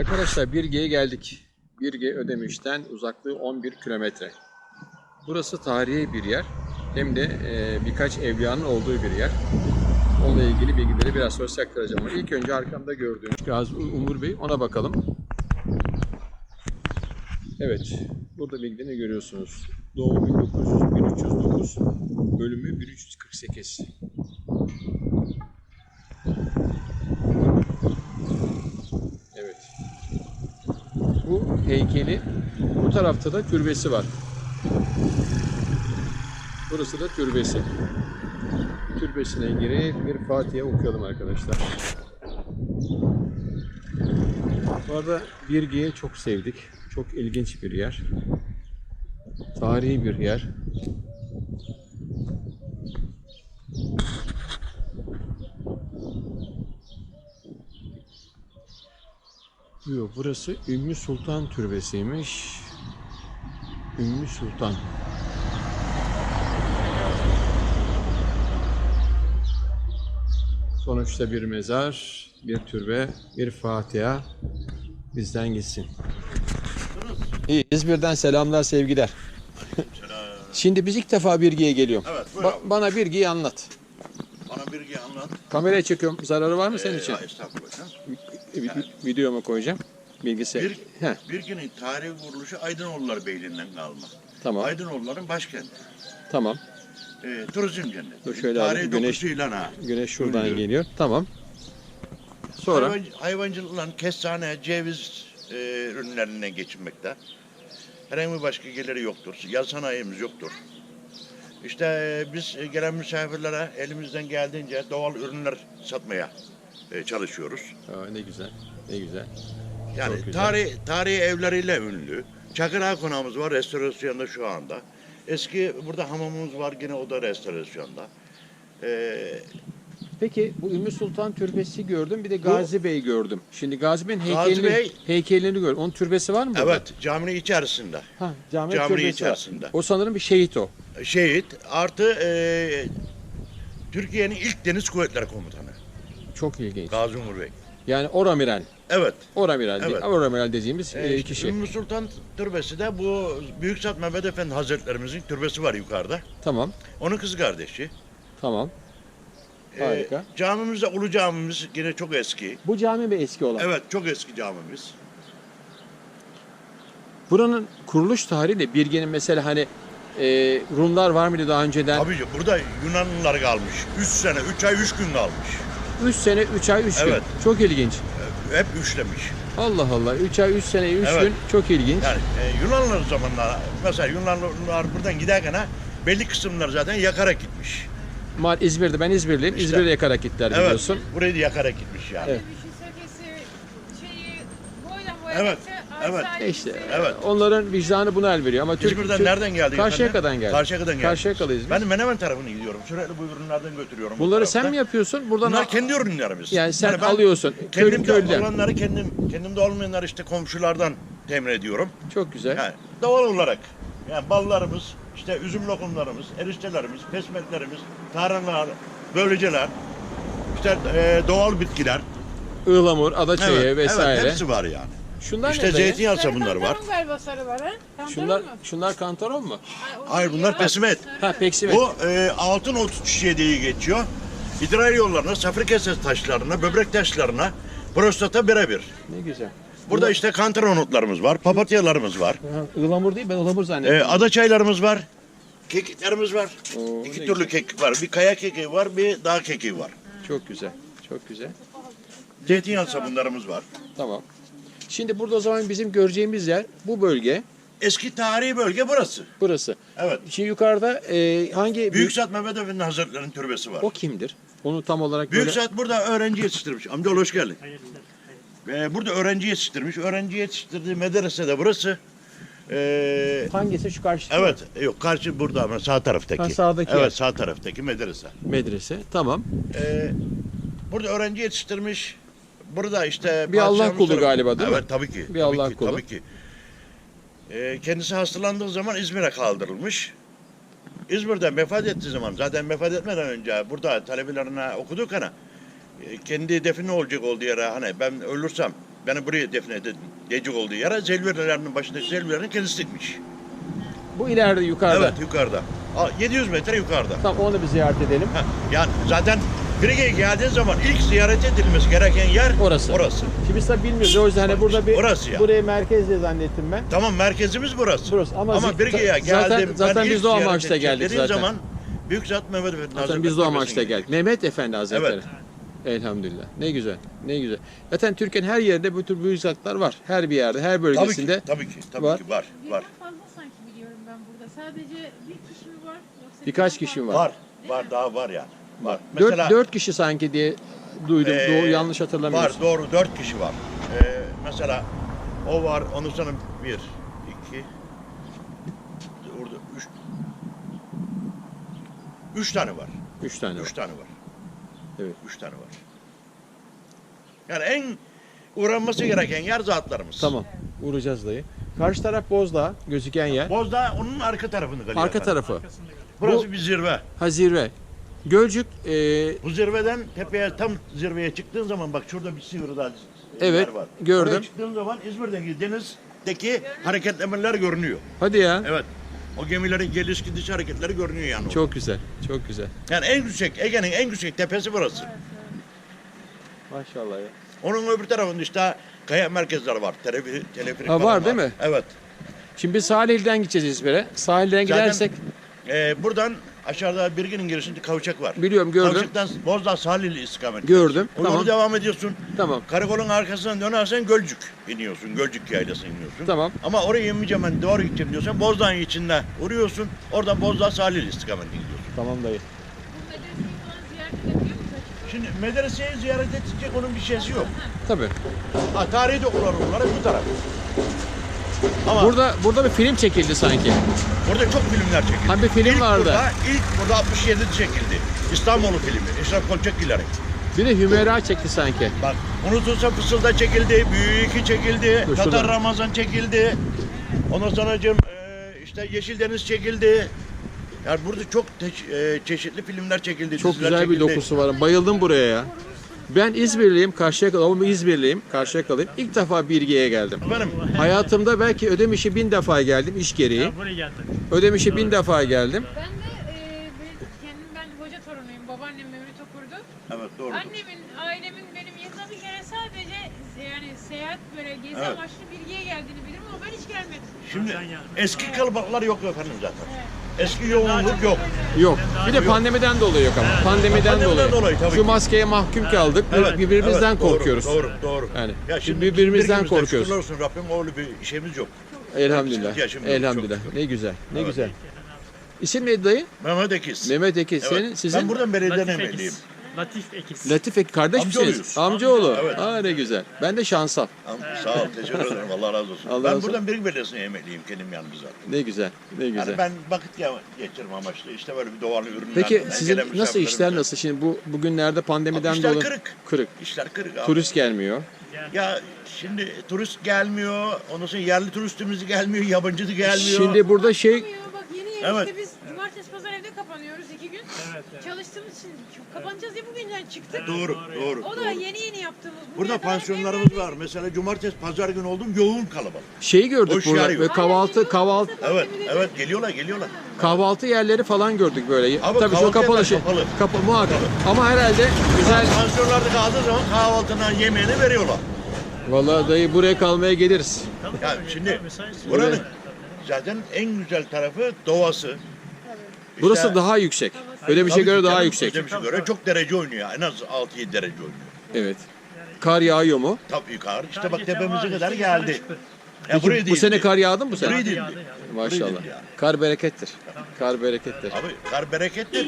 Arkadaşlar Birge'ye geldik. Birge Ödemiş'ten uzaklığı 11 kilometre. Burası tarihi bir yer. Hem de e, birkaç evliyanın olduğu bir yer. Onunla ilgili bilgileri biraz sonra aktaracağım. Ama ilk önce arkamda gördüğünüz Gazi Umur Bey ona bakalım. Evet, burada bilgilerini görüyorsunuz. Doğum 1900, 1309, bölümü 1348. Evet. Bu heykeli, bu tarafta da türbesi var. Burası da türbesi. Türbesine girip bir Fatiha okuyalım arkadaşlar. Bu arada Birge'yi çok sevdik. Çok ilginç bir yer. Tarihi bir yer. Yok burası Ümmü Sultan Türbesi'ymiş. Ümmü Sultan. Sonuçta bir mezar, bir türbe, bir Fatiha bizden gitsin. İyi, İzmir'den selamlar, sevgiler. Şimdi biz ilk defa Birgi'ye geliyorum. Evet, buyurun. Ba- bana Birgi'yi anlat. Bana bir şey anlat. Kameraya çekiyorum. Zararı var mı senin için? Ee, estağfurullah. Vi- Videoma koyacağım. Bilgisayar. Bir, Heh, Birgin'in tarihi kuruluşu Aydınoğulları Beyliği'nden kalma. tamam. Aydınoğulların başkenti. Tamam. Ee, turizm cenneti. Dur şöyle tarihi abi, güneş- dokusuyla ha. Güneş şuradan Buyurun. geliyor. Tamam. Sonra Hayvan, hayvancılıkla kestane, ceviz e, ürünlerinden geçinmekte. Herhangi bir başka geliri yoktur. Yaz sanayimiz yoktur. İşte e, biz e, gelen misafirlere elimizden geldiğince doğal ürünler satmaya e, çalışıyoruz. Aa, ne güzel. Ne güzel. Yani Çok güzel. tarih tarihi evleriyle ünlü. Çakır Ağa konağımız var restorasyonda şu anda. Eski burada hamamımız var yine o da restorasyonda. Ee, Peki bu Ümmü Sultan Türbesi gördüm. Bir de Gazi Bey gördüm. Şimdi Gazi Bey'in Gazi heykelini, Bey- heykelini gördüm. Onun türbesi var mı burada? evet caminin içerisinde. Ha, cami, Cami türbesi içerisinde. Var. O sanırım bir şehit o. Şehit artı e, Türkiye'nin ilk deniz kuvvetleri komutanı Çok ilginç. Gazi Umur Bey. Yani Oramiral. Evet. Oramiral, Evet. Oramiral dediğimiz E, e, kişi. Ümmü Sultan Türbesi de bu Büyük Zat Mehmet Efendi Hazretlerimizin türbesi var yukarıda. Tamam. Onun kız kardeşi. Tamam. E, Harika. camimiz de Ulu Camimiz yine çok eski. Bu cami mi eski olan? Evet çok eski camimiz. Buranın kuruluş tarihi de Birge'nin mesela hani e, Rumlar var mıydı daha önceden? Tabii ki burada Yunanlılar kalmış. 3 sene, 3 ay, 3 gün kalmış. 3 sene 3 ay 3 gün. Evet. Çok ilginç. Hep üçlemiş. Allah Allah. 3 ay 3 sene 3 Evet. gün çok ilginç. Yani e, Yunanlılar zamanlar, mesela Yunanlılar buradan giderken ha, belli kısımlar zaten yakarak gitmiş. Mal İzmir'de ben İzmirliyim. İşte. İzmir'de yakarak gittiler Evet, biliyorsun. burayı da yakarak gitmiş yani. Evet. Düşünsenize şeyi boydan boya Evet, geçse, evet. işte gitse- Evet. onlardan vicdanı buna el veriyor ama Türk, Türk- nereden geldik? Karşıyaka'dan geldik. Karşıyaka'dan geldik. Karşıyaka'lıyız biz. Ben Menemen tarafına gidiyorum. Sürekli bu ürünlerden götürüyorum. bu Bunları sen tarafta. mi yapıyorsun? Buradan Bunlar kendi ürünlerimiz. Yani sen ben alıyorsun. Köylü Kendimde köylüden. olanları kendim, kendimde olmayanları işte komşulardan temin ediyorum. Çok güzel. Yani doğal olarak yani ballarımız, işte üzüm lokumlarımız, eriştelerimiz, pesmetlerimiz, tarhanalar, bölüceler, işte e, doğal bitkiler. Ihlamur, adaçayı vesaire. evet hepsi var yani. Şunlar işte ne dayı? zeytinyağı sabunları var. kantaron galiba sarı var ha? Kantaron Şunlar mu? şunlar kantaron mu? Hayır bunlar pesimet. Ha peksimet. Bu e, altın ot çiçeği diye geçiyor. İdrar yollarına, safra kesesi taşlarına, böbrek taşlarına, prostata birebir. Ne güzel. Burada işte kantaron otlarımız var, papatyalarımız var. Ha, ıhlamur değil ben ıhlamur zannettim. E, ada çaylarımız var. Kekiklerimiz var. Oo, İki türlü kekik var. Bir kaya kekiği var, bir dağ kekiği var. Çok güzel. Çok güzel. Zeytinyağı sabunlarımız var. Tamam. Şimdi burada o zaman bizim göreceğimiz yer bu bölge. Eski tarihi bölge burası. Burası. Evet. Şimdi yukarıda e, hangi Büyük Zat Mehmet Efendi Hazretleri'nin türbesi var. o kimdir? Onu tam olarak Büyük böyle Zat burada öğrenci yetiştirmiş. Amcaoğlu hoş geldin. Ee, burada öğrenci yetiştirmiş. Öğrenci yetiştirdiği medrese de burası. Ee, hangisi şu karşı evet. Yok karşı burada ama sağ taraftaki. Ha, sağdaki Evet sağ taraftaki medrese. medrese. Tamam. Ee, burada öğrenci yetiştirmiş. Burada işte Bir Allah kulu tarafı- galiba, değil mi? Evet tabii ki. Bir tabii Allah ki, kulu. Tabii ki. Ee, kendisi hastalandığı zaman İzmir'e kaldırılmış. İzmir'den vefat ettiği zaman zaten vefat etmeden önce burada talebelerine okuduk hani e, kendi hedefi ne olacak olduğu yere hani ben ölürsem beni buraya defnedi. Decik olduğu yere zelvirelerinin başındaki zelvirenin kendisi dikmiş. Bu ileride yukarıda. Evet yukarıda. Aa, 700 metre yukarıda. Tamam onu bir ziyaret edelim. Ha, yani zaten Frige'ye geldiğin zaman ilk ziyaret edilmesi gereken yer Orası. Orası. Şimdi biz tabii bilmiyoruz. O yüzden hani burada bir Orası ya. burayı merkez diye zannettim ben. Tamam merkezimiz burası. Burası. Ama Ama, Frige'ye zaten- geldim. zaten ben biz de o amaçla geldik zaten. zaman Büyük Zat Mehmet Efendi Zaten Hazretleri biz de o amaçla geldik. Mehmet Efendi Hazretleri. Evet. Elhamdülillah. Ne güzel. Ne güzel. Zaten Türkiye'nin her yerinde bu tür büyük zatlar var. Her bir yerde, her Tabii bölgesinde. ki, tabii ki, tabii var. ki var, var. Fazla sanki biliyorum ben burada. Sadece bir kişi mi var? Yoksa Birkaç kişi fazla- var. Var, var, daha var yani. Var. Dört, dört kişi sanki diye duydum. Ee, Doğru yanlış hatırlamıyorsam. Var, doğru, dört kişi var. Ee, mesela o var, onun sonra bir, iki, orada üç, üç tane var. Üç tane var. Üç tane var. Evet. Üç tane var. Yani en uğranması gereken yer zatlarımız. Tamam. Uğrayacağız dayı. Karşı taraf Bozdağ gözüken yer. Bozdağ onun arka tarafını kalıyor. Arka efendim. tarafı. Burası Bu- bir zirve. Ha zirve. Gölcük e, Bu zirveden tepeye tam zirveye çıktığın zaman bak şurada bir sivri daha Evet, yer var. gördüm. Oraya çıktığın zaman İzmir'deki denizdeki hareketlemeler görünüyor. hadi ya. Evet. O gemilerin geliş gidiş hareketleri görünüyor yani. orada. Çok güzel. Çok güzel. Yani en yüksek, Ege'nin en yüksek tepesi burası. Maşallah ya. Onun öbür tarafında işte kaya merkezleri var. Teleferik, teleferik Ha, falan var değil mi? Evet. Şimdi biz sahilden gideceğiz İzmir'e. Sahilden Zaten- gidersek Ee, buradan aşağıda Birgin'in girişinde kavşak var. biliyorum gördüm. Kavşaktan Bozdağ Salihli istikamet. Gördüm, O yolu tamam. devam ediyorsun. Tamam. Karakolun arkasından dönersen Gölcük iniyorsun. Gölcük yaylasına iniyorsun. Tamam. Ama oraya inmeyeceğim ben doğru gideceğim diyorsan Bozdağ'ın içinde uğruyorsun. Oradan Bozdağ Salihli istikametine gidiyorsun. Tamam dayı. Şimdi medreseyi ziyaret edecek onun bir şeysi yok. Tabii. Ha, tarihi dokular olarak bu taraf. Ama burada, Burada burada bir film çekildi sanki. çok filmler çekildi. Ha, bir film ilk vardı. Burada, ilk burada 67'de çekildi. İstanbul'u filmi. Eşref Kolçakgiler'in. Bir de Hümeyra çekti sanki. Bak unutulsa Fısılda çekildi, Büyü 2 çekildi, Dur, Tatar. Ramazan çekildi. Ondan sonra e, işte Yeşil Deniz çekildi. Yani burada çok te- e, çeşitli filmler çekildi. Çok güzel bir çekildi. dokusu var. Bayıldım buraya ya. Ben İzmirliyim, Karşıyaka, ama İzmirliyim, Karşıyaka'lıyım. İlk defa Bilgi'ye geldim. Efendim, Hayatımda belki Ödemiş'e bin defa geldim iş gereği. Ödemiş'e bin defa geldim. Ben de e, bir- kendim ben hoca torunuyum. Babaannem okurdu. evet doğru. Annemin, ailemin benim yılda bir kere sadece yani seyahat böyle gezi Evet. amaçlı bilgiye geldiğini bilirim ama ben hiç gelmedim. Şimdi eski kalabalıklar yok efendim zaten. Eski yoğunluk yok. Yok. Bir de pandemiden dolayı yok ama. Pandemiden, Pandemiden dolayı. dolayı tabii Şu ki. maskeye mahkum kaldık. Birbirimizden evet, doğru, korkuyoruz. Doğru, doğru. Yani Ya şimdi birbirimizden korkuyoruz. Şükürler olsun Rabbim öyle bir işimiz yok. Elhamdülillah. Elhamdülillah. Ne güzel. Ne Evet. güzel. İsim neydi dayı? Mehmet Ekiz. Mehmet Ekiz. Evet. Senin, sizin? Ben buradan belediyeden Latif emekliyim. Latif Ekiz. Latif Ekiz. Kardeş misiniz? Amcaoğluyuz. Amcaoğlu. Evet. Aa ne güzel. Ben de Şansal. Am- Sağ ol, teşekkür ederim. Allah razı olsun. Allah ben razı olsun. buradan Birik Belediyesi'ne emekliyim kendim yani bizzat. Ne güzel. Ne güzel. Yani ben vakit ya- geçirme amaçlı işte böyle bir doğal ürünler. Peki sizin nasıl işler nasıl? Şimdi bu bugünlerde pandemiden işler dolayı kırık. kırık. İşler kırık abi. Turist gelmiyor. Ya şimdi turist gelmiyor, ondan sonra yerli turistimiz gelmiyor, yabancı da gelmiyor. Şimdi burada şey. Bak yeni yeni Evet. işte biz cumartesi pazar evde kapanıyoruz iki. Evet, evet. Çalıştığımız için çok kapanacağız diye bugünden çıktık. Doğru, doğru. O da doğru. yeni yeni yaptığımız. Burada pansiyonlarımız var. Mesela cumartesi, pazar günü oldum yoğun kalabalık. şeyi gördük burada. yer yok. Ve kahvaltı kahvaltı Evet, evet geliyorlar, geliyorlar. kahvaltı yerleri falan gördük böyle. Tabii şu kahvaltı kapalı yerler şey. kapalı. Kapa muhakkak. Ama herhalde güzel. Pansiyonlarda kaldığı zaman kahvaltına, yemeğini veriyorlar. Vallahi dayı buraya kalmaya geliriz. Ya şimdi buranın zaten en güzel tarafı doğası. Burası İşte- daha yüksek. Ödemiş'e göre daha yüksek. Ödemiş'e göre çok derece oynuyor. En az 6-7 derece oynuyor. Evet. Kar yağıyor mu? Tabii yukarı. İşte bak tepemize kadar geldi. Ya Peki, bu değil. sene kar yağdı mı bu sene? Buraya değil. Yağdı, yağdı. Maşallah. Yani. Kar berekettir. Kar berekettir. Abi kar berekettir.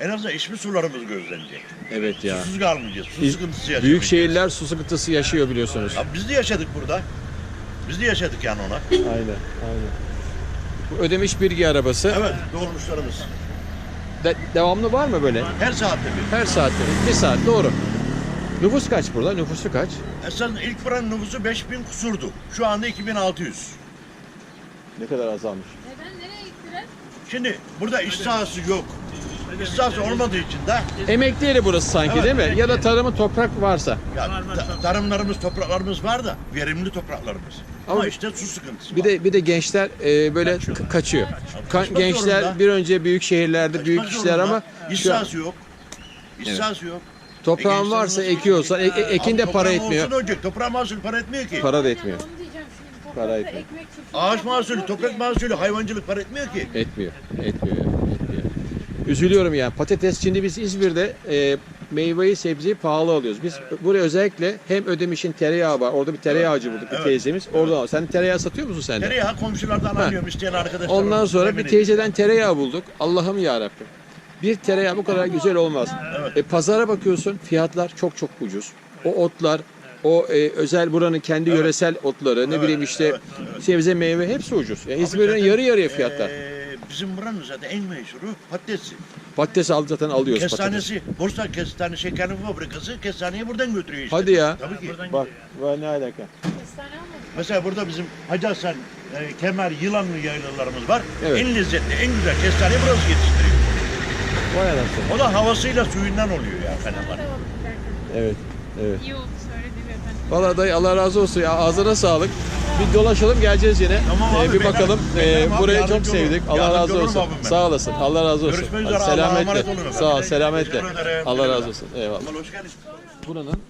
En azından içme sularımız gözlenecek. Evet ya. Susuz kalmayacağız. Su sıkıntısı yaşamayacağız. Büyük şehirler su sıkıntısı yaşıyor biliyorsunuz. Abi biz de yaşadık burada. Biz de yaşadık yani ona. Aynen, aynen. Bu ödemiş bilgi arabası. Evet dolmuşlarımız. De- devamlı var mı böyle? Her saatte bir. Her saatte bir, bir saat doğru. Nüfus kaç burada? Nüfusu kaç? Esas ilk buranın nüfusu 5000 kusurdu. Şu anda 2600. Ne kadar azalmış. Neden nereye gittiler? Şimdi burada iş sahası yok. İstihası olmadığı için de Emekli yeri burası sanki Evet, değil mi? emekli Ya da tarımı toprak varsa. ya, ta- tarımlarımız, topraklarımız var da verimli topraklarımız. Ama, işte su sıkıntısı Bir var. de bir de gençler e, böyle k- kaçıyor. Ka- Kaçmak gençler zorunda. bir önce büyük şehirlerde Kaçmak büyük işler zorunda. ama şu an İstihası yok. İstihası yok. toprağın gençler varsa nasıl ekiyorsan e- e- ekin de Abi para toprağın etmiyor. Olsun olacak. Toprağın mahsulü para etmiyor ki. Para da etmiyor. Onu diyeceğim şimdi. Para etmiyor. ekmek çiftliği Ağaç yapmak mahsulü, yok toprak ki. mahsulü, hayvancılık para etmiyor ki. Etmiyor. Etmiyor. Etmiyor. Üzülüyorum yani. Patates şimdi biz İzmir'de e, meyveyi sebzeyi pahalı alıyoruz. Biz buraya özellikle hem Ödemiş'in tereyağı var. Orada bir tereyağcı bulduk bir Evet. teyzemiz. Oradan al. Sen tereyağı satıyor musun sen de? Tereyağı komşulardan Ha. alıyorum isteyen arkadaşlar. Ondan sonra bir teyzeden tereyağı bulduk. Allah'ım ya Rabbim. Bir tereyağı bu kadar güzel olmaz. Evet. E, pazara bakıyorsun fiyatlar çok çok ucuz. O otlar, o e, özel buranın kendi yöresel otları, ne Evet, bileyim işte evet, sebze, meyve hepsi ucuz. Yani Abi İzmir'in yarı yarıya fiyatlar. eee, bizim buranın zaten en meşhuru patatesi. Patates al zaten alıyoruz. Kestanesi, Bursa Kestane Şekerli Fabrikası kestaneyi buradan götürüyor işte. Hadi ya. Tabii ki. Bak, var ne alaka? Kestane almadım. Mesela burada bizim Hacı Hasan, e, Kemer, Yılanlı yaylalarımız var. Evet. En lezzetli, en güzel kestaneyi burası yetiştiriyor. Vay anasını. O da havasıyla suyundan oluyor ya fenomen. Evet, evet. İyi oldu söylediğim efendim. Valla dayı Allah razı olsun ya ağzına sağlık. Bir dolaşalım geleceğiz yine. Tamam abi, Ee, bir bakalım. Ee, burayı çok sevdik. Allah razı olsun. Sağ olasın. Allah razı olsun. Görüşmek üzere, selametle. Sağ ol, selametle. Allah razı olsun. Eyvallah. Buranın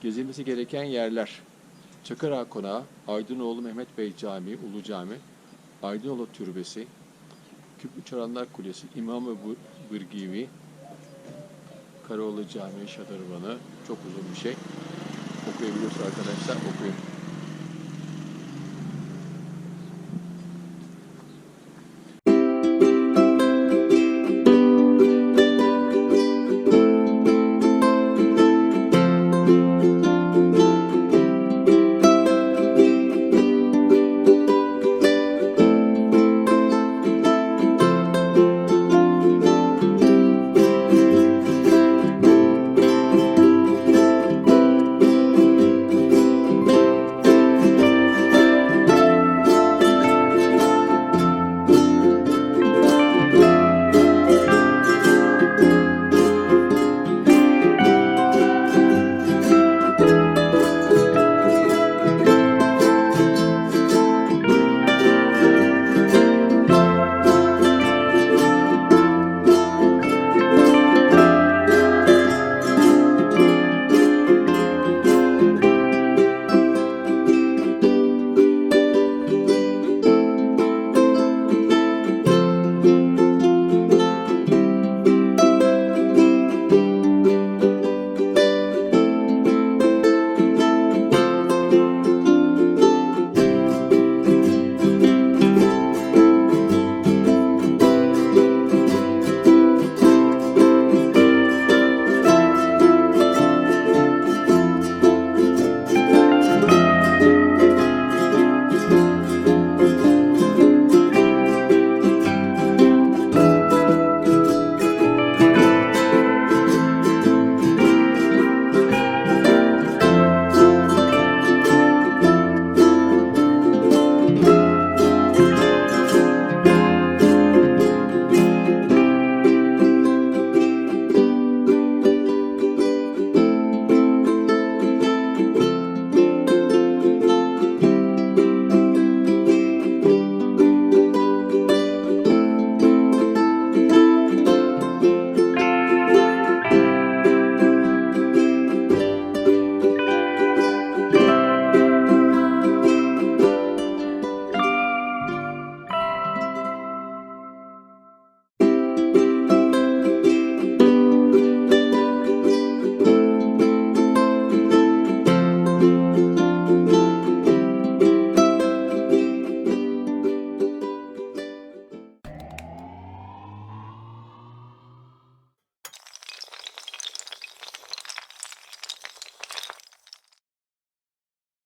gezilmesi gereken yerler. Çakırağa Konağı, Aydınoğlu Mehmet Bey Camii, Ulu Cami, Aydınoğlu Türbesi, Küplü Çoranlar Kulesi, İmam ve Bu- Bırgivi, Karaoğlu Camii, Şadırvanı, çok uzun bir şey. Okuyabiliyorsa arkadaşlar okuyun.